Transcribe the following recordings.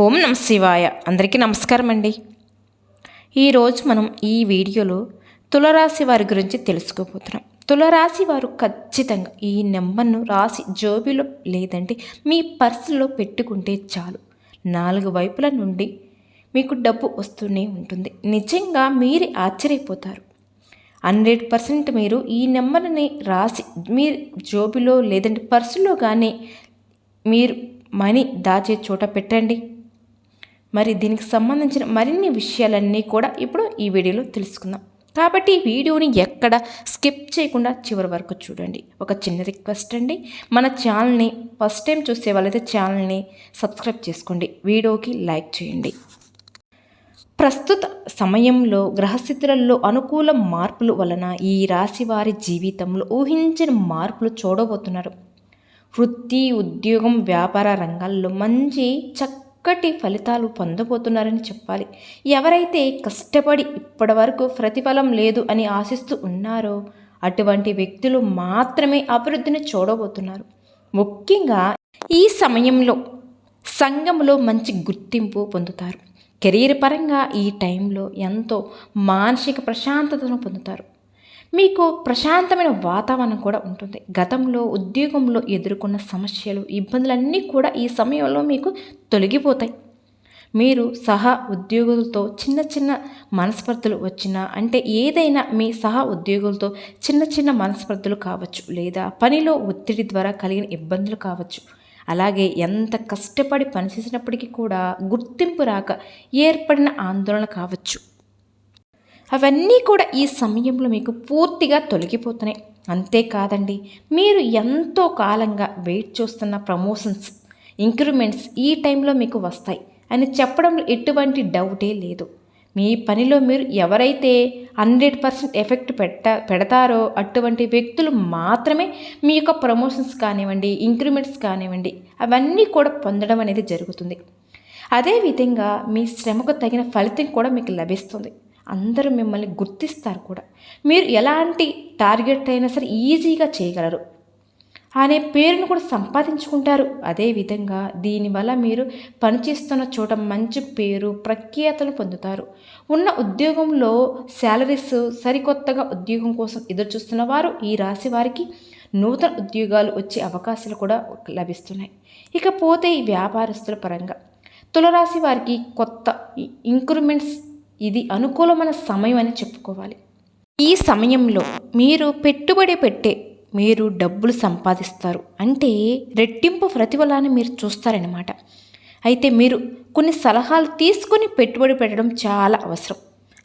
ఓం నమ శివాయ. అందరికీ నమస్కారం అండి ఈరోజు మనం ఈ వీడియోలో తులరాశి వారి గురించి తెలుసుకోబోతున్నాం. తులరాశి వారు ఖచ్చితంగా ఈ నెంబర్ను రాసి జోబిలో లేదంటే మీ పర్సులో పెట్టుకుంటే చాలు. నాలుగు వైపుల నుండి మీకు డబ్బు వస్తూనే ఉంటుంది. నిజంగా మీరే ఆశ్చర్యపోతారు. హండ్రెడ్ పర్సెంట్ మీరు ఈ నెంబర్ని రాసి మీ జోబిలో లేదంటే పర్సులో కానీ మీరు మనీ దాచే చోట పెట్టండి. మరి దీనికి సంబంధించిన మరిన్ని విషయాలన్నీ కూడా ఇప్పుడు ఈ వీడియోలో తెలుసుకుందాం. కాబట్టి ఈ వీడియోని ఎక్కడ స్కిప్ చేయకుండా చివరి వరకు చూడండి. ఒక చిన్న రిక్వెస్ట్ అండి. మన ఛానల్ని ఫస్ట్ టైం చూసే వాళ్ళైతే ఛానల్ని సబ్స్క్రైబ్ చేసుకోండి. వీడియోకి లైక్ చేయండి. ప్రస్తుత సమయంలో గ్రహస్థితులలో అనుకూల మార్పుల వలన ఈ రాశి వారి జీవితంలో ఊహించిన మార్పులు చూడబోతున్నారు. వృత్తి ఉద్యోగం వ్యాపార రంగాల్లో మంచి చక్క చక్కటి ఫలితాలు పొందబోతున్నారని చెప్పాలి. ఎవరైతే కష్టపడి ఇప్పటి వరకు ప్రతిఫలం లేదు అని ఆశిస్తూ ఉన్నారో అటువంటి వ్యక్తులు మాత్రమే అభివృద్ధిని చూడబోతున్నారు. ముఖ్యంగా ఈ సమయంలో సంఘంలో మంచి గుర్తింపు పొందుతారు. కెరీర్ పరంగా ఈ టైంలో ఎంతో మానసిక ప్రశాంతతను పొందుతారు. మీకు ప్రశాంతమైన వాతావరణం కూడా ఉంటుంది. గతంలో ఉద్యోగంలో ఎదుర్కొన్న సమస్యలు ఇబ్బందులన్నీ కూడా ఈ సమయంలో మీకు తొలగిపోతాయి. మీరు సహా ఉద్యోగులతో చిన్న చిన్న మనస్పర్ధలు వచ్చినా అంటే ఏదైనా మీ సహా ఉద్యోగులతో చిన్న చిన్న మనస్పర్ధలు కావచ్చు లేదా పనిలో ఒత్తిడి ద్వారా కలిగిన ఇబ్బందులు కావచ్చు. అలాగే ఎంత కష్టపడి పనిచేసినప్పటికీ కూడా గుర్తింపు రాక ఏర్పడిన ఆందోళన కావచ్చు. అవన్నీ కూడా ఈ సమయంలో మీకు పూర్తిగా తొలగిపోతున్నాయి. అంతేకాదండి మీరు ఎంతో కాలంగా వెయిట్ చూస్తున్న ప్రమోషన్స్ ఇంక్రిమెంట్స్ ఈ టైంలో మీకు వస్తాయి అని చెప్పడంలో ఎటువంటి డౌటే లేదు. మీ పనిలో మీరు ఎవరైతే హండ్రెడ్ పర్సెంట్ ఎఫెక్ట్ పెట్ట పెడతారో అటువంటి వ్యక్తులు మాత్రమే మీ యొక్క ప్రమోషన్స్ కానివ్వండి ఇంక్రిమెంట్స్ కానివ్వండి అవన్నీ కూడా పొందడం అనేది జరుగుతుంది. అదేవిధంగా మీ శ్రమకు తగిన ఫలితం కూడా మీకు లభిస్తుంది. అందరూ మిమ్మల్ని గుర్తిస్తారు కూడా. మీరు ఎలాంటి టార్గెట్ అయినా సరే ఈజీగా చేయగలరు. అనే పేరును కూడా సంపాదించుకుంటారు. అదేవిధంగా దీనివల్ల మీరు పనిచేస్తున్న చోట మంచి పేరు ప్రఖ్యాతలు పొందుతారు. ఉన్న ఉద్యోగంలో శాలరీస్ సరికొత్తగా ఉద్యోగం కోసం ఎదురుచూస్తున్న వారు ఈ రాశి వారికి నూతన ఉద్యోగాలు వచ్చే అవకాశాలు కూడా లభిస్తున్నాయి. ఇకపోతే ఈ వ్యాపారస్తుల పరంగా తులరాశి వారికి కొత్త ఇంక్రిమెంట్స్ ఇది అనుకూలమైన సమయం అని చెప్పుకోవాలి. ఈ సమయంలో మీరు పెట్టుబడి పెట్టే మీరు డబ్బులు సంపాదిస్తారు అంటే రెట్టింపు ప్రతిఫలాన్ని మీరు చూస్తారనమాట అయితే మీరు కొన్ని సలహాలు తీసుకొని పెట్టుబడి పెట్టడం చాలా అవసరం.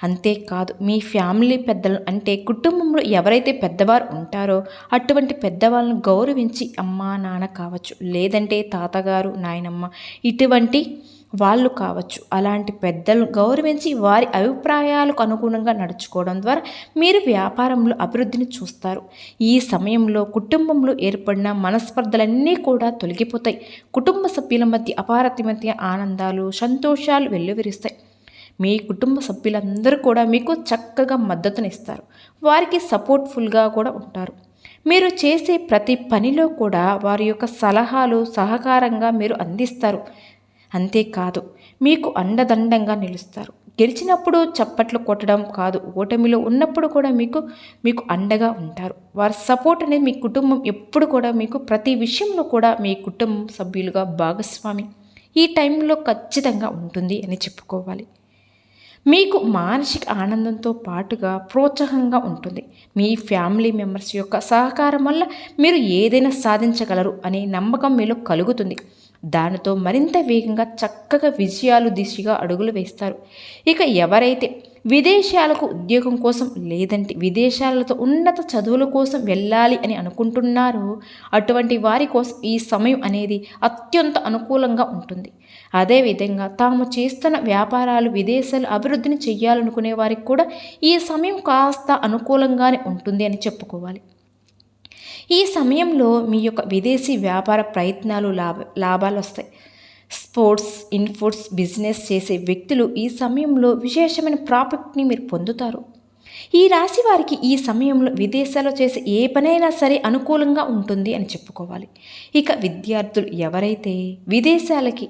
అంతేకాదు మీ ఫ్యామిలీ పెద్దలు అంటే కుటుంబంలో ఎవరైతే పెద్దవారు ఉంటారో అటువంటి పెద్దవాళ్ళను గౌరవించి అమ్మా నాన్న కావచ్చు లేదంటే తాతగారు నాయనమ్మ ఇటువంటి వాళ్ళు కావచ్చు. అలాంటి పెద్దలను గౌరవించి వారి అభిప్రాయాలకు అనుగుణంగా నడుచుకోవడం ద్వారా మీరు వ్యాపారంలో అభివృద్ధిని చూస్తారు. ఈ సమయంలో కుటుంబంలో ఏర్పడిన మనస్పర్ధలన్నీ కూడా తొలగిపోతాయి. కుటుంబ సభ్యుల మధ్య అపారతి మధ్య ఆనందాలు సంతోషాలు వెల్లువిరుస్తాయి. మీ కుటుంబ సభ్యులందరూ కూడా మీకు చక్కగా మద్దతునిస్తారు. వారికి సపోర్ట్ఫుల్గా కూడా ఉంటారు. మీరు చేసే ప్రతి పనిలో కూడా వారి యొక్క సలహాలు సహకారంగా మీరు అందిస్తారు. అంతేకాదు మీకు అండదండంగా నిలుస్తారు. గెలిచినప్పుడు చప్పట్లు కొట్టడం కాదు ఓటమిలో ఉన్నప్పుడు కూడా మీకు మీకు అండగా ఉంటారు. వారి సపోర్ట్ అనేది మీ కుటుంబం ఎప్పుడు కూడా మీకు ప్రతి విషయంలో కూడా మీ కుటుంబం సభ్యులుగా భాగస్వామి. ఈ టైంలో ఖచ్చితంగా ఉంటుంది అని చెప్పుకోవాలి. మీకు మానసిక ఆనందంతో పాటుగా ప్రోత్సాహంగా ఉంటుంది. మీ ఫ్యామిలీ మెంబర్స్ యొక్క సహకారం వల్ల మీరు ఏదైనా సాధించగలరు అనే నమ్మకం మీలో కలుగుతుంది. దానితో మరింత వేగంగా చక్కగా విజయాలు దిశగా అడుగులు వేస్తారు. ఇక ఎవరైతే విదేశాలకు ఉద్యోగం కోసం లేదంటే విదేశాలతో ఉన్నత చదువుల కోసం వెళ్ళాలి అని అనుకుంటున్నారో అటువంటి వారి కోసం ఈ సమయం అనేది అత్యంత అనుకూలంగా ఉంటుంది. అదేవిధంగా తాము చేస్తున్న వ్యాపారాలు విదేశాలు అభివృద్ధిని చేయాలనుకునే వారికి కూడా ఈ సమయం కాస్త అనుకూలంగానే ఉంటుంది అని చెప్పుకోవాలి. ఈ సమయంలో మీ యొక్క విదేశీ వ్యాపార ప్రయత్నాలు లాభ లాభాలు వస్తాయి. స్పోర్ట్స్ ఇన్ఫుడ్స్ బిజినెస్ చేసే వ్యక్తులు ఈ సమయంలో విశేషమైన ప్రాఫిట్ని మీరు పొందుతారు. ఈ రాశి వారికి ఈ సమయంలో విదేశాల్లో చేసే ఏ పనైనా సరే అనుకూలంగా ఉంటుంది అని చెప్పుకోవాలి. ఇక విద్యార్థులు ఎవరైతే విదేశాలకి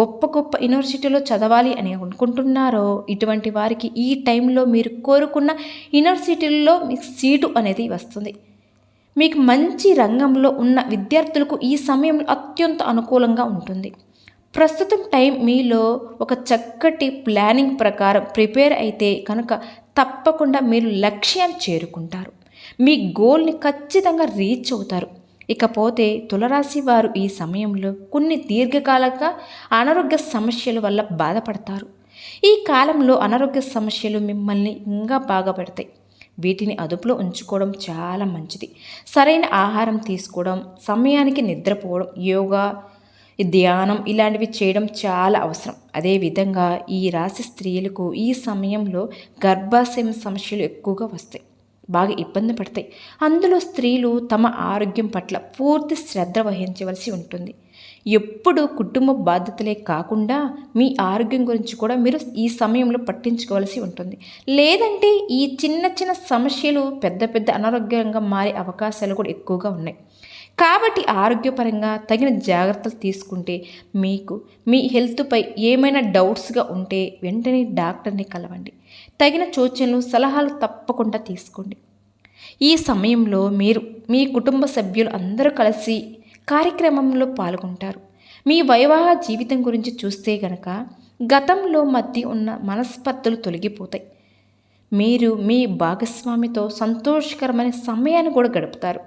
గొప్ప గొప్ప యూనివర్సిటీలో చదవాలి అని అనుకుంటున్నారో ఇటువంటి వారికి ఈ టైంలో మీరు కోరుకున్న యూనివర్సిటీల్లో మీకు సీటు అనేది వస్తుంది. మీకు మంచి రంగంలో ఉన్న విద్యార్థులకు ఈ సమయంలో అత్యంత అనుకూలంగా ఉంటుంది. ప్రస్తుతం టైం మీలో ఒక చక్కటి ప్లానింగ్ ప్రకారం ప్రిపేర్ అయితే కనుక తప్పకుండా మీరు లక్ష్యాన్ని చేరుకుంటారు. మీ గోల్ని ఖచ్చితంగా రీచ్ అవుతారు. ఇకపోతే తులరాశి వారు ఈ సమయంలో కొన్ని దీర్ఘకాలంగా అనారోగ్య సమస్యల వల్ల బాధపడతారు. ఈ కాలంలో అనారోగ్య సమస్యలు మిమ్మల్ని ఇంకా బాగా పెడతాయి. వీటిని అదుపులో ఉంచుకోవడం చాలా మంచిది. సరైన ఆహారం తీసుకోవడం సమయానికి నిద్రపోవడం యోగా ధ్యానం ఇలాంటివి చేయడం చాలా అవసరం. అదేవిధంగా ఈ రాశి స్త్రీలకు ఈ సమయంలో గర్భాశయం సమస్యలు ఎక్కువగా వస్తాయి. బాగా ఇబ్బంది పడతాయి. అందులో స్త్రీలు తమ ఆరోగ్యం పట్ల పూర్తి శ్రద్ధ వహించవలసి ఉంటుంది. ఎప్పుడు కుటుంబ బాధ్యతలే కాకుండా మీ ఆరోగ్యం గురించి కూడా మీరు ఈ సమయంలో పట్టించుకోవాల్సి ఉంటుంది. లేదంటే ఈ చిన్న చిన్న సమస్యలు పెద్ద పెద్ద అనారోగ్యంగా మారే అవకాశాలు కూడా ఎక్కువగా ఉన్నాయి. కాబట్టి ఆరోగ్యపరంగా తగిన జాగ్రత్తలు తీసుకుంటే మీకు మీ హెల్త్పై ఏమైనా డౌట్స్గా ఉంటే వెంటనే డాక్టర్ని కలవండి. తగిన సూచనలు సలహాలు తప్పకుండా తీసుకోండి. ఈ సమయంలో మీరు మీ కుటుంబ సభ్యులు అందరూ కలిసి కార్యక్రమంలో పాల్గొంటారు. మీ వైవాహ జీవితం గురించి చూస్తే గనక గతంలో మధ్య ఉన్న మనస్పర్ధలు తొలగిపోతాయి. మీరు మీ భాగస్వామితో సంతోషకరమైన సమయాన్ని కూడా గడుపుతారు.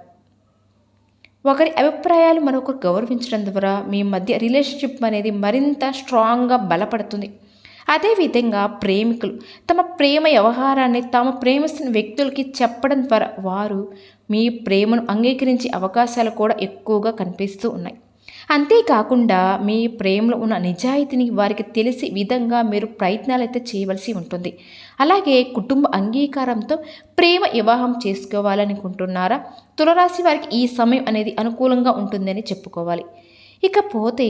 ఒకరి అభిప్రాయాలు మరొకరు గౌరవించడం ద్వారా మీ మధ్య రిలేషన్షిప్ అనేది మరింత స్ట్రాంగ్గా బలపడుతుంది. అదేవిధంగా ప్రేమికులు తమ ప్రేమ వ్యవహారాన్ని తాము ప్రేమిస్తున్న వ్యక్తులకి చెప్పడం ద్వారా వారు మీ ప్రేమను అంగీకరించే అవకాశాలు కూడా ఎక్కువగా కనిపిస్తూ ఉన్నాయి. అంతేకాకుండా మీ ప్రేమలో ఉన్న నిజాయితీని వారికి తెలిసే విధంగా మీరు ప్రయత్నాలు అయితే చేయవలసి ఉంటుంది. అలాగే కుటుంబ అంగీకారంతో ప్రేమ వివాహం చేసుకోవాలనుకుంటున్నారా? తులరాశి వారికి ఈ సమయం అనేది అనుకూలంగా ఉంటుందని చెప్పుకోవాలి. ఇకపోతే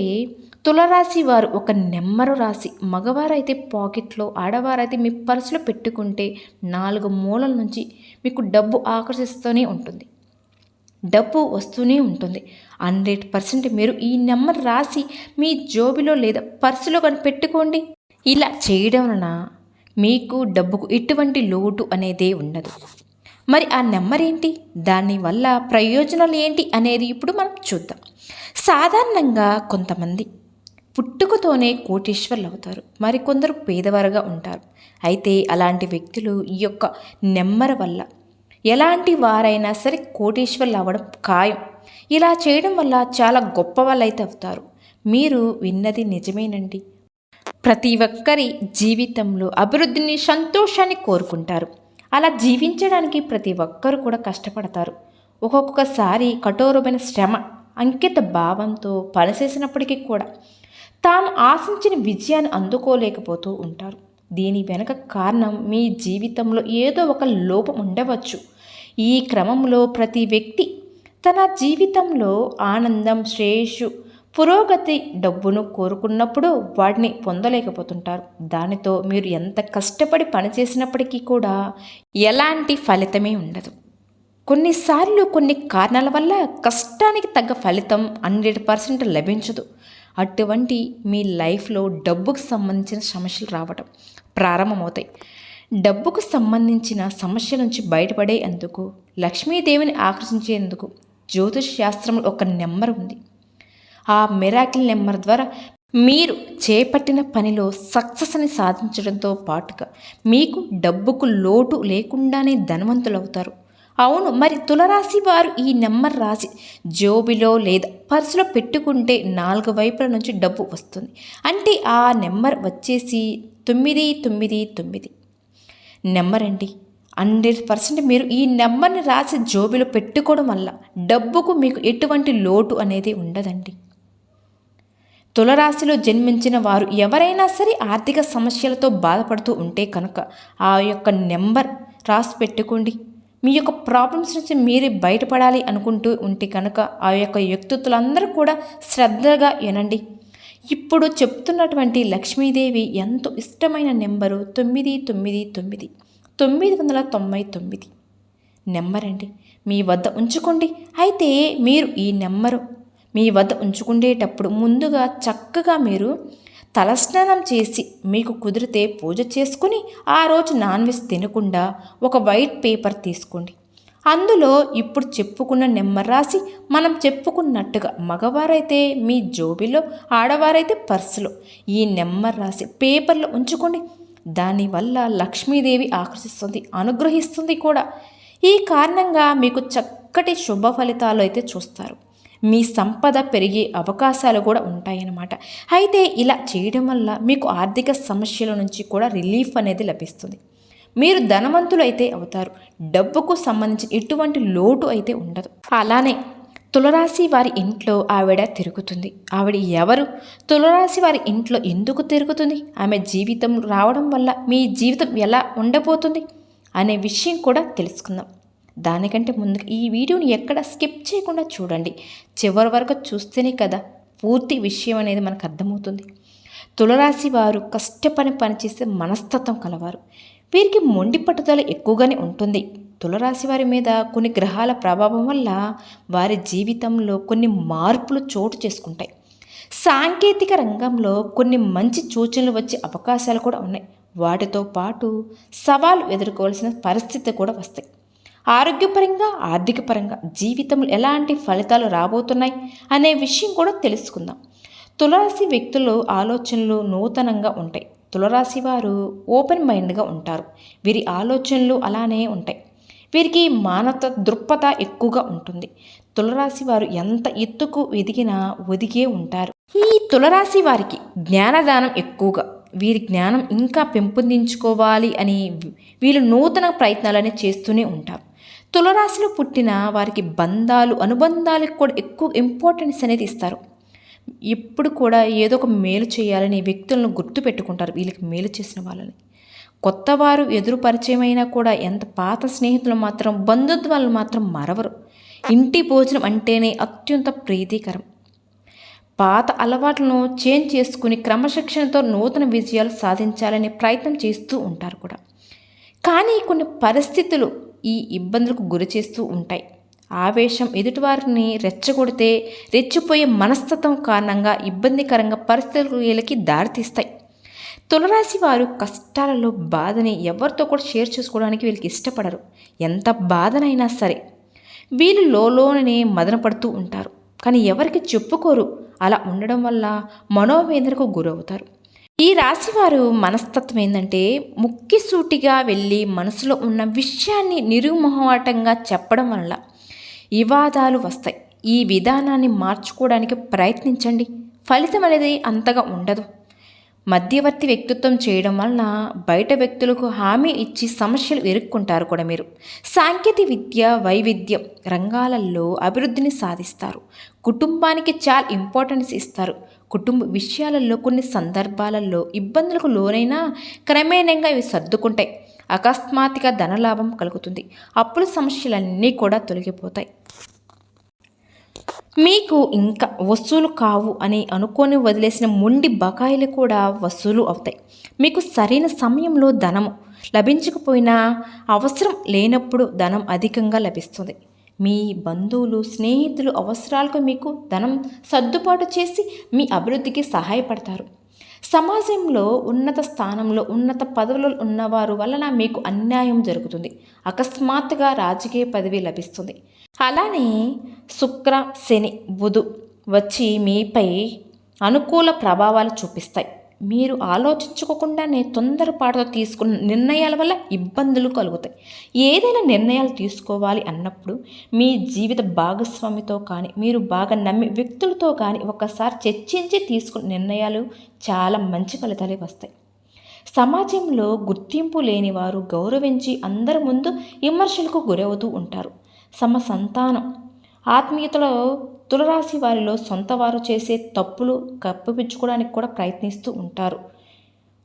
తులరాశి వారు ఒక నెమ్మరు రాసి మగవారైతే పాకెట్లో ఆడవారైతే మీ పర్సులో పెట్టుకుంటే నాలుగు మూలల నుంచి మీకు డబ్బు ఆకర్షిస్తూనే ఉంటుంది. డబ్బు వస్తూనే ఉంటుంది. హండ్రెడ్ పర్సెంట్ మీరు ఈ నెంబర్ రాసి మీ జోబిలో లేదా పర్సులో కానీ పెట్టుకోండి ఇలా చేయడం వలన మీకు డబ్బుకు ఎటువంటి లోటు అనేదే ఉండదు. మరి ఆ నెంబర్ ఏంటి? దానివల్ల ప్రయోజనాలు ఏంటి అనేది ఇప్పుడు మనం చూద్దాం. సాధారణంగా కొంతమంది పుట్టుకతోనే కోటీశ్వర్లు అవుతారు మరికొందరు పేదవారుగా ఉంటారు. అయితే అలాంటి వ్యక్తులు ఈ యొక్క నెమ్మర వల్ల ఎలాంటి వారైనా సరే కోటీశ్వర్లు అవ్వడం ఖాయం. ఇలా చేయడం వల్ల చాలా గొప్ప వాళ్ళు అయితే అవుతారు. మీరు విన్నది నిజమేనండి. ప్రతి ఒక్కరి జీవితంలో అభివృద్ధిని సంతోషాన్ని కోరుకుంటారు. అలా జీవించడానికి ప్రతి ఒక్కరు కూడా కష్టపడతారు. ఒక్కొక్కసారి కఠోరమైన శ్రమ అంకిత భావంతో పనిచేసినప్పటికీ కూడా తాము ఆశించిన విజయాన్ని అందుకోలేకపోతూ ఉంటారు. దీని వెనుక కారణం మీ జీవితంలో ఏదో ఒక లోపం ఉండవచ్చు. ఈ క్రమంలో ప్రతి వ్యక్తి తన జీవితంలో ఆనందం శ్రేయస్సు పురోగతి డబ్బును కోరుకున్నప్పుడు వాటిని పొందలేకపోతుంటారు. దానితో మీరు ఎంత కష్టపడి పనిచేసినప్పటికీ కూడా ఎలాంటి ఫలితమే ఉండదు. కొన్నిసార్లు కొన్ని కారణాల వల్ల కష్టానికి తగ్గ ఫలితం హండ్రెడ్ పర్సెంట్ లభించదు. అటువంటి మీ లైఫ్లో డబ్బుకు సంబంధించిన సమస్యలు రావడం ప్రారంభమవుతాయి. డబ్బుకు సంబంధించిన సమస్య నుంచి బయటపడే అందుకు లక్ష్మీదేవిని ఆకర్షించేందుకు జ్యోతిష్ శాస్త్రంలో ఒక నెంబర్ ఉంది. ఆ మిరాకిల్ నెంబర్ ద్వారా మీరు చేపట్టిన పనిలో సక్సెస్ని సాధించడంతో పాటుగా మీకు డబ్బుకు లోటు లేకుండానే ధనవంతులవుతారు. అవును మరి తులరాశి వారు ఈ నెంబర్ రాసి జోబిలో లేదా పర్సులో పెట్టుకుంటే నాలుగు వైపుల నుంచి డబ్బు వస్తుంది. అంటే ఆ నెంబర్ వచ్చేసి తొమ్మిది తొమ్మిది తొమ్మిది. నెంబర్ అండి హండ్రెడ్ పర్సెంట్ మీరు ఈ నెంబర్ని రాసి జోబిలో పెట్టుకోవడం వల్ల డబ్బుకు మీకు ఎటువంటి లోటు అనేది ఉండదండి. తులరాశిలో జన్మించిన వారు ఎవరైనా సరే ఆర్థిక సమస్యలతో బాధపడుతూ ఉంటే కనుక ఆ యొక్క నెంబర్ రాసి పెట్టుకోండి. మీ యొక్క ప్రాబ్లమ్స్ నుంచి మీరే బయటపడాలి అనుకుంటూ ఉంటే కనుక ఆ యొక్క వ్యక్తిత్వులందరూ కూడా శ్రద్ధగా వినండి. ఇప్పుడు చెప్తున్నటువంటి లక్ష్మీదేవి ఎంతో ఇష్టమైన నెంబరు తొమ్మిది తొమ్మిది తొమ్మిది తొమ్మిది వందల తొంభై తొమ్మిది. నెంబర్ అండి మీ వద్ద ఉంచుకోండి. అయితే మీరు ఈ నెంబరు మీ వద్ద ఉంచుకునేటప్పుడు ముందుగా చక్కగా మీరు తలస్నానం చేసి మీకు కుదిరితే పూజ చేసుకుని ఆ రోజు నాన్ వెజ్ తినకుండా ఒక వైట్ పేపర్ తీసుకోండి. అందులో ఇప్పుడు చెప్పుకున్న నెంబర్ రాసి మనం చెప్పుకున్నట్టుగా మగవారైతే మీ జోబిలో ఆడవారైతే పర్సులో ఈ నెంబర్ రాసి పేపర్లో ఉంచుకోండి. దానివల్ల లక్ష్మీదేవి ఆకర్షిస్తుంది అనుగ్రహిస్తుంది కూడా. ఈ కారణంగా మీకు చక్కటి శుభ ఫలితాలు అయితే చూస్తారు. మీ సంపద పెరిగే అవకాశాలు కూడా ఉంటాయన్నమాట. అయితే ఇలా చేయడం వల్ల మీకు ఆర్థిక సమస్యల నుంచి కూడా రిలీఫ్ అనేది లభిస్తుంది. మీరు ధనవంతులు అయితే అవుతారు. డబ్బుకు సంబంధించిన ఎటువంటి లోటు అయితే ఉండదు. అలానే తులరాశి వారి ఇంట్లో ఆవిడ తిరుగుతుంది. ఆవిడ ఎవరు? తులరాశి వారి ఇంట్లో ఎందుకు తిరుగుతుంది? ఆమె జీవితం రావడం వల్ల మీ జీవితం ఎలా ఉండబోతుంది? అనే విషయం కూడా తెలుసుకుందాం. దానికంటే ముందు ఈ వీడియోని ఎక్కడ స్కిప్ చేయకుండా చూడండి. చివరి వరకు చూస్తేనే కదా పూర్తి విషయం అనేది మనకు అర్థమవుతుంది. తులరాశి వారు కష్టపడి పనిచేసే మనస్తత్వం కలవారు. వీరికి మొండి పట్టుదల ఎక్కువగానే ఉంటుంది. తులరాశి వారి మీద కొన్ని గ్రహాల ప్రభావం వల్ల వారి జీవితంలో కొన్ని మార్పులు చోటు చేసుకుంటాయి. సాంకేతిక రంగంలో కొన్ని మంచి సూచనలు వచ్చే అవకాశాలు కూడా ఉన్నాయి. వాటితో పాటు సవాలు ఎదుర్కోవాల్సిన పరిస్థితి కూడా వస్తాయి. ఆరోగ్యపరంగా ఆర్థికపరంగా జీవితంలో ఎలాంటి ఫలితాలు రాబోతున్నాయి అనే విషయం కూడా తెలుసుకుందాం. తులరాశి వ్యక్తులు ఆలోచనలు నూతనంగా ఉంటాయి. తులరాశి వారు ఓపెన్ మైండ్గా ఉంటారు. వీరి ఆలోచనలు అలానే ఉంటాయి. వీరికి మానత దృక్పథ ఎక్కువగా ఉంటుంది. తులరాశి వారు ఎంత ఎత్తుకు ఎదిగినా ఒదిగే ఉంటారు. ఈ తులరాశి వారికి జ్ఞానదానం ఎక్కువగా. వీరి జ్ఞానం ఇంకా పెంపొందించుకోవాలి అని వీళ్ళు నూతన ప్రయత్నాలని చేస్తూనే ఉంటారు. తులరాశిలో పుట్టిన వారికి బంధాలు అనుబంధాలకు కూడా ఎక్కువ ఇంపార్టెన్స్ అనేది ఇస్తారు. ఎప్పుడు కూడా ఏదో ఒక మేలు చేయాలని వ్యక్తులను గుర్తు పెట్టుకుంటారు. వీళ్ళకి మేలు చేసిన వాళ్ళని. కొత్త వారు ఎదురు పరిచయమైనా కూడా ఎంత పాత స్నేహితులు మాత్రం బంధుత్వాలు మాత్రం మరవరు. ఇంటి భోజనం అంటేనే అత్యంత ప్రీతికరం. పాత అలవాట్లను చేంజ్ చేసుకుని క్రమశిక్షణతో నూతన విజయాలు సాధించాలనే ప్రయత్నం చేస్తూ ఉంటారు కూడా. కానీ కొన్ని పరిస్థితులు ఈ ఇబ్బందులకు గురి చేస్తూ ఉంటాయి. ఆవేశం ఎదుటివారిని రెచ్చగొడితే రెచ్చిపోయే మనస్తత్వం కారణంగా ఇబ్బందికరంగా పరిస్థితులకి దారితీస్తాయి. తులరాశి వారు కష్టాలలో బాధని ఎవరితో కూడా షేర్ చేసుకోవడానికి వీళ్ళకి ఇష్టపడరు. ఎంత బాధనైనా సరే వీళ్ళు లోలోనే మదన పడుతూ ఉంటారు. కానీ ఎవరికి చెప్పుకోరు. అలా ఉండడం వల్ల మనోవేదనకు గురవుతారు. ఈ రాశివారు మనస్తత్వం ఏంటంటే ముక్కిసూటిగా వెళ్ళి మనసులో ఉన్న విషయాన్ని నిరుమోహమాటంగా చెప్పడం వల్ల వివాదాలు వస్తాయి. ఈ విధానాన్ని మార్చుకోవడానికి ప్రయత్నించండి. ఫలితం అనేది అంతగా ఉండదు. మధ్యవర్తి వ్యక్తిత్వం చేయడం వలన బయట వ్యక్తులకు హామీ ఇచ్చి సమస్యలు ఎదుర్కొంటారు కూడా మీరు. సాంకేతిక విద్య వైవిధ్యం రంగాలలో అభివృద్ధిని సాధిస్తారు. కుటుంబానికి చాలా ఇంపార్టెన్స్ ఇస్తారు. కుటుంబ విషయాలలో కొన్ని సందర్భాలలో ఇబ్బందులకు లోనైనా క్రమేణంగా ఇవి సర్దుకుంటాయి. అకస్మాత్తుగా ధనలాభం కలుగుతుంది. అప్పుల సమస్యలన్నీ కూడా తొలగిపోతాయి. మీకు ఇంకా వసూలు కావు అని అనుకొని వదిలేసిన మొండి బకాయిలు కూడా వసూలు అవుతాయి. మీకు సరైన సమయంలో ధనము లభించకపోయినా అవసరం లేనప్పుడు ధనం అధికంగా లభిస్తుంది. మీ బంధువులు స్నేహితులు అవసరాలకు మీకు ధనం సర్దుబాటు చేసి మీ అభివృద్ధికి సహాయపడతారు. సమాజంలో ఉన్నత స్థానంలో ఉన్నత పదవులు ఉన్నవారు వలన మీకు అన్యాయం జరుగుతుంది. అకస్మాత్తుగా రాజకీయ పదవి లభిస్తుంది. అలానే శుక్ర శని బుధు వచ్చి మీపై అనుకూల ప్రభావాలు చూపిస్తాయి. మీరు ఆలోచించుకోకుండానే తొందరపాటుతో తీసుకున్న నిర్ణయాల వల్ల ఇబ్బందులు కలుగుతాయి. ఏదైనా నిర్ణయాలు తీసుకోవాలి అన్నప్పుడు మీ జీవిత భాగస్వామితో కానీ మీరు బాగా నమ్మి వ్యక్తులతో కానీ ఒకసారి చర్చించి తీసుకున్న నిర్ణయాలు చాలా మంచి ఫలితాలే వస్తాయి. సమాజంలో గుర్తింపు లేని వారు గౌరవించి అందరి ముందు విమర్శలకు గురవుతూ ఉంటారు. సమ సంతానం ఆత్మీయతలో తులరాశి వారిలో సొంత వారు చేసే తప్పులు కప్పిపించుకోవడానికి కూడా ప్రయత్నిస్తూ ఉంటారు.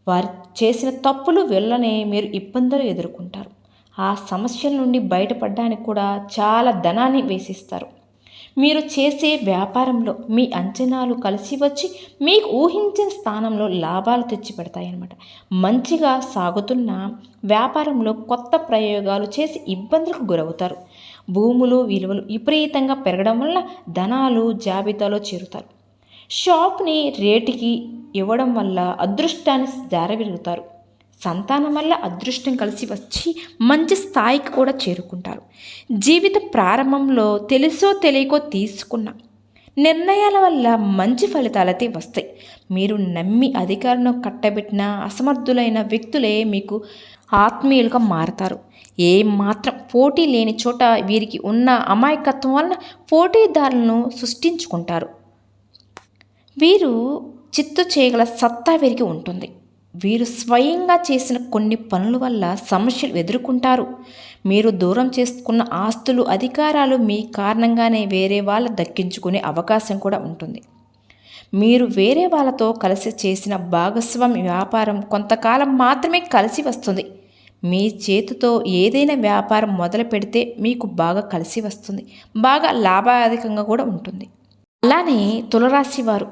వారు చేసిన తప్పులు వెళ్ళనే మీరు ఇబ్బందులు ఎదుర్కొంటారు. ఆ సమస్యల నుండి బయటపడడానికి కూడా చాలా ధనాన్ని వేసిస్తారు. మీరు చేసే వ్యాపారంలో మీ అంచనాలు కలిసి వచ్చి మీకు ఊహించిన స్థానంలో లాభాలు తెచ్చి పెడతాయన్నమాట మంచిగా సాగుతున్న వ్యాపారంలో కొత్త ప్రయోగాలు చేసి ఇబ్బందులకు గురవుతారు. భూములు విలువలు విపరీతంగా పెరగడం వల్ల ధనాలు జాబితాలో చేరుతారు. షాప్ని రేటుకి ఇవ్వడం వల్ల అదృష్టాన్ని జారవిరుగుతారు. సంతానం వల్ల అదృష్టం కలిసి వచ్చి మంచి స్థాయికి కూడా చేరుకుంటారు. జీవిత ప్రారంభంలో తెలుసో తెలియకో తీసుకున్న నిర్ణయాల వల్ల మంచి ఫలితాలైతే వస్తాయి. మీరు నమ్మి అధికారులను కట్టబెట్టిన అసమర్థులైన వ్యక్తులే మీకు ఆత్మీయులుగా మారతారు. ఏమాత్రం మాత్రం పోటీ లేని చోట వీరికి ఉన్న అమాయకత్వం వలన పోటీదారులను సృష్టించుకుంటారు. వీరు చిత్తు చేయగల సత్తా వీరికి ఉంటుంది. వీరు స్వయంగా చేసిన కొన్ని పనుల వల్ల సమస్యలు ఎదుర్కొంటారు. మీరు దూరం చేసుకున్న ఆస్తులు అధికారాలు మీ కారణంగానే వేరే వాళ్ళ దక్కించుకునే అవకాశం కూడా ఉంటుంది. మీరు వేరే వాళ్ళతో కలిసి చేసిన భాగస్వామి వ్యాపారం కొంతకాలం మాత్రమే కలిసి వస్తుంది. మీ చేతితో ఏదైనా వ్యాపారం మొదలు పెడితే మీకు బాగా కలిసి వస్తుంది. బాగా లాభాధికంగా కూడా ఉంటుంది. అలానే తులరాశి వారు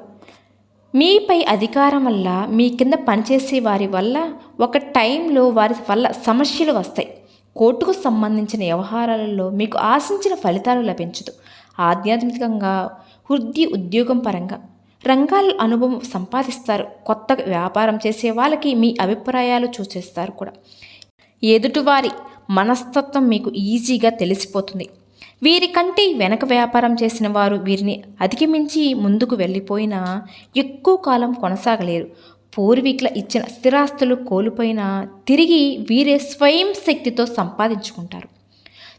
మీపై అధికారం వల్ల మీ కింద పనిచేసే వారి వల్ల ఒక టైంలో వారి వల్ల సమస్యలు వస్తాయి. కోర్టుకు సంబంధించిన వ్యవహారాలలో మీకు ఆశించిన ఫలితాలు లభించదు. ఆధ్యాత్మికంగా వృద్ధి ఉద్యోగం పరంగా రంగాల అనుభవం సంపాదిస్తారు. కొత్త వ్యాపారం చేసే వాళ్ళకి మీ అభిప్రాయాలు చూసేస్తారు కూడా. ఎదుటివారి మనస్తత్వం మీకు ఈజీగా తెలిసిపోతుంది. వీరికంటే వెనక వ్యాపారం చేసిన వారు వీరిని అధిగమించి ముందుకు వెళ్ళిపోయినా ఎక్కువ కాలం కొనసాగలేరు. పూర్వీకుల ఇచ్చిన స్థిరాస్తులు కోల్పోయినా తిరిగి వీరే స్వయం శక్తితో సంపాదించుకుంటారు.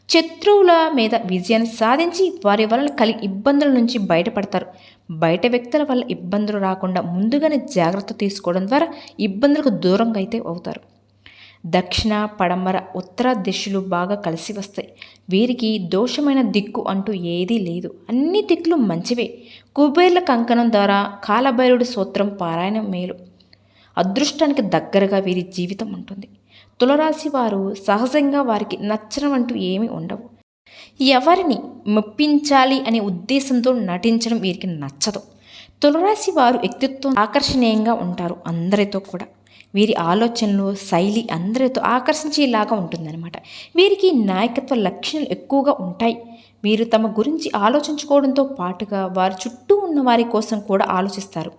శత్రువుల మీద విజయాన్ని సాధించి వారి వలన కలిగి ఇబ్బందుల నుంచి బయటపడతారు. బయట వ్యక్తుల వల్ల ఇబ్బందులు రాకుండా ముందుగానే జాగ్రత్త తీసుకోవడం ద్వారా ఇబ్బందులకు దూరంగా అయితే అవుతారు. దక్షిణ పడమర ఉత్తర దిశలు బాగా కలిసి వస్తాయి. వీరికి దోషమైన దిక్కు అంటూ ఏదీ లేదు. అన్ని దిక్కులు మంచివే. కుబేర్ల కంకణం ద్వారా కాలభైరుడి సూత్రం పారాయణం మేలు. అదృష్టానికి దగ్గరగా వీరి జీవితం ఉంటుంది. తులరాశి వారు సహజంగా వారికి నచ్చడం అంటూ ఏమీ ఉండవు. ఎవరిని మెప్పించాలి అనే ఉద్దేశంతో నటించడం వీరికి నచ్చదు. తులరాశి వారు వ్యక్తిత్వం ఆకర్షణీయంగా ఉంటారు అందరితో కూడా. వీరి ఆలోచనలు శైలి అందరితో ఆకర్షించేలాగా ఉంటుందన్నమాట. వీరికి నాయకత్వ లక్షణాలు ఎక్కువగా ఉంటాయి. వీరు తమ గురించి ఆలోచించుకోవడంతో పాటుగా వారి చుట్టూ ఉన్న వారి కోసం కూడా ఆలోచిస్తారు.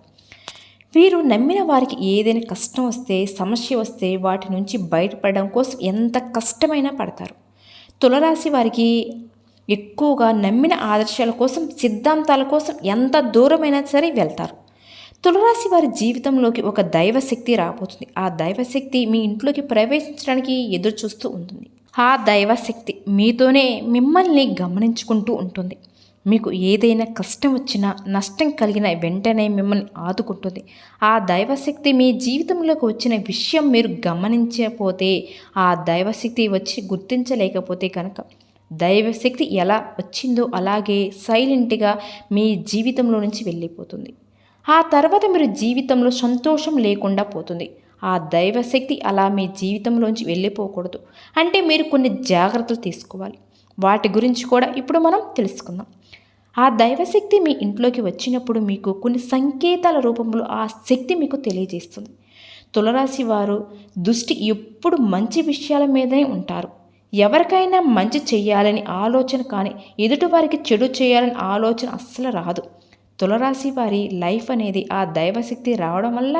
వీరు నమ్మిన వారికి ఏదైనా కష్టం వస్తే సమస్య వస్తే వాటి నుంచి బయటపడడం కోసం ఎంత కష్టమైనా పడతారు. తులరాశి వారికి ఎక్కువగా నమ్మిన ఆదర్శాల కోసం సిద్ధాంతాల కోసం ఎంత దూరమైనా సరే వెళ్తారు. తులరాశి వారి జీవితంలోకి ఒక దైవశక్తి రాబోతుంది. ఆ దైవశక్తి మీ ఇంట్లోకి ప్రవేశించడానికి ఎదురు చూస్తూ ఉంటుంది. ఆ దైవశక్తి మీతోనే మిమ్మల్ని గమనించుకుంటూ ఉంటుంది. మీకు ఏదైనా కష్టం వచ్చినా నష్టం కలిగిన వెంటనే మిమ్మల్ని ఆదుకుంటుంది. ఆ దైవశక్తి మీ జీవితంలోకి వచ్చిన విషయం మీరు గమనించకపోతే ఆ దైవశక్తి వచ్చి గుర్తించలేకపోతే కనుక దైవశక్తి ఎలా వచ్చిందో అలాగే సైలెంట్గా మీ జీవితంలో నుంచి వెళ్ళిపోతుంది. ఆ తర్వాత మీరు జీవితంలో సంతోషం లేకుండా పోతుంది. ఆ దైవశక్తి అలా మీ జీవితంలోంచి వెళ్ళిపోకూడదు. అంటే మీరు కొన్ని జాగ్రత్తలు తీసుకోవాలి. వాటి గురించి కూడా ఇప్పుడు మనం తెలుసుకుందాం. ఆ దైవశక్తి మీ ఇంట్లోకి వచ్చినప్పుడు మీకు కొన్ని సంకేతాల రూపంలో ఆ శక్తి మీకు తెలియజేస్తుంది. తులరాశి వారు దృష్టి ఎప్పుడు మంచి విషయాల మీదనే ఉంటారు. ఎవరికైనా మంచి చేయాలని ఆలోచన కానీ ఎదుటివారికి చెడు చేయాలని ఆలోచన అస్సలు రాదు. తులరాశి వారి లైఫ్ అనేది ఆ దైవశక్తి రావడం వల్ల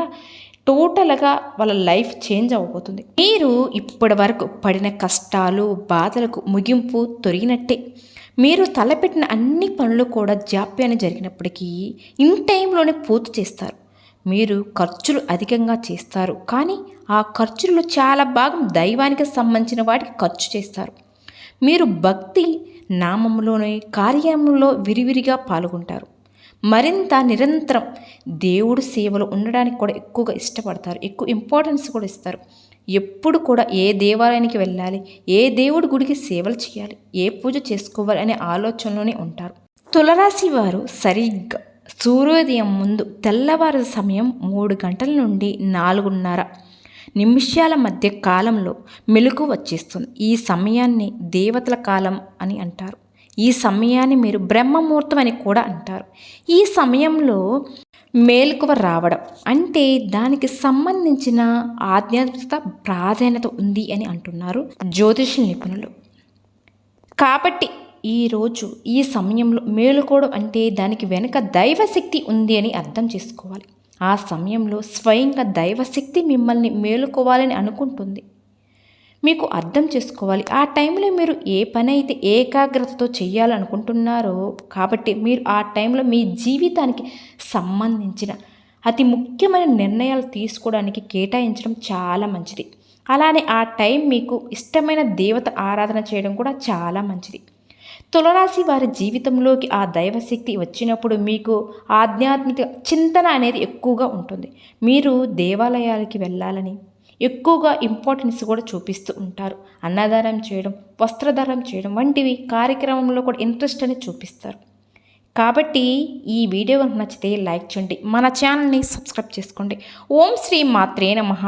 టోటల్గా వాళ్ళ లైఫ్ చేంజ్ అవ్వబోతుంది. మీరు ఇప్పటి వరకు పడిన కష్టాలు బాధలకు ముగింపు తొరిగినట్టే. మీరు తలపెట్టిన అన్ని పనులు కూడా జాప్యాన్ని జరిగినప్పటికీ ఇన్ టైంలోనే పూర్తి చేస్తారు. మీరు ఖర్చులు అధికంగా చేస్తారు. కానీ ఆ ఖర్చులు చాలా భాగం దైవానికి సంబంధించిన వాటికి ఖర్చు చేస్తారు. మీరు భక్తి నామంలోనే కార్యంలో విరివిరిగా పాల్గొంటారు. మరింత నిరంతరం దేవుడు సేవలు ఉండడానికి కూడా ఎక్కువగా ఇష్టపడతారు. ఎక్కువ ఇంపార్టెన్స్ కూడా ఇస్తారు. ఎప్పుడు కూడా ఏ దేవాలయానికి వెళ్ళాలి ఏ దేవుడి గుడికి సేవలు చేయాలి ఏ పూజ చేసుకోవాలి అనే ఆలోచనలోనే ఉంటారు. తులరాశి వారు సరిగ్గా సూర్యోదయం ముందు తెల్లవారు సమయం మూడు గంటల నుండి నాలుగున్నర నిమిషాల మధ్య కాలంలో మెలకు వచ్చేస్తుంది. ఈ సమయాన్ని దేవతల కాలం అని అంటారు. ఈ సమయాన్ని మీరు బ్రహ్మముహూర్తం అని కూడా అంటారు. ఈ సమయంలో మేలుకువ రావడం అంటే దానికి సంబంధించిన ఆధ్యాత్మికత ప్రాధాన్యత ఉంది అని అంటున్నారు జ్యోతిష నిపుణులు. కాబట్టి ఈరోజు ఈ సమయంలో మేలుకోవడం అంటే దానికి వెనుక దైవశక్తి ఉంది అని అర్థం చేసుకోవాలి. ఆ సమయంలో స్వయంగా దైవశక్తి మిమ్మల్ని మేలుకోవాలని అనుకుంటుంది. మీకు అర్థం చేసుకోవాలి. ఆ టైంలో మీరు ఏ పని అయితే ఏకాగ్రతతో చేయాలనుకుంటున్నారో కాబట్టి మీరు ఆ టైంలో మీ జీవితానికి సంబంధించిన అతి ముఖ్యమైన నిర్ణయాలు తీసుకోవడానికి కేటాయించడం చాలా మంచిది. అలానే ఆ టైం మీకు ఇష్టమైన దేవత ఆరాధన చేయడం కూడా చాలా మంచిది. తులరాశి వారి జీవితంలోకి ఆ దైవశక్తి వచ్చినప్పుడు మీకు ఆధ్యాత్మిక చింతన అనేది ఎక్కువగా ఉంటుంది. మీరు దేవాలయాలకి వెళ్ళాలని ఎక్కువగా ఇంపార్టెన్స్ కూడా చూపిస్తూ ఉంటారు. అన్నదానం చేయడం వస్త్రధారం చేయడం వంటివి కార్యక్రమంలో కూడా ఇంట్రెస్ట్ అని చూపిస్తారు. కాబట్టి ఈ వీడియో నచ్చితే లైక్ చేయండి. మన ఛానల్ని సబ్స్క్రైబ్ చేసుకోండి. ఓం శ్రీ మాత్రే నమః.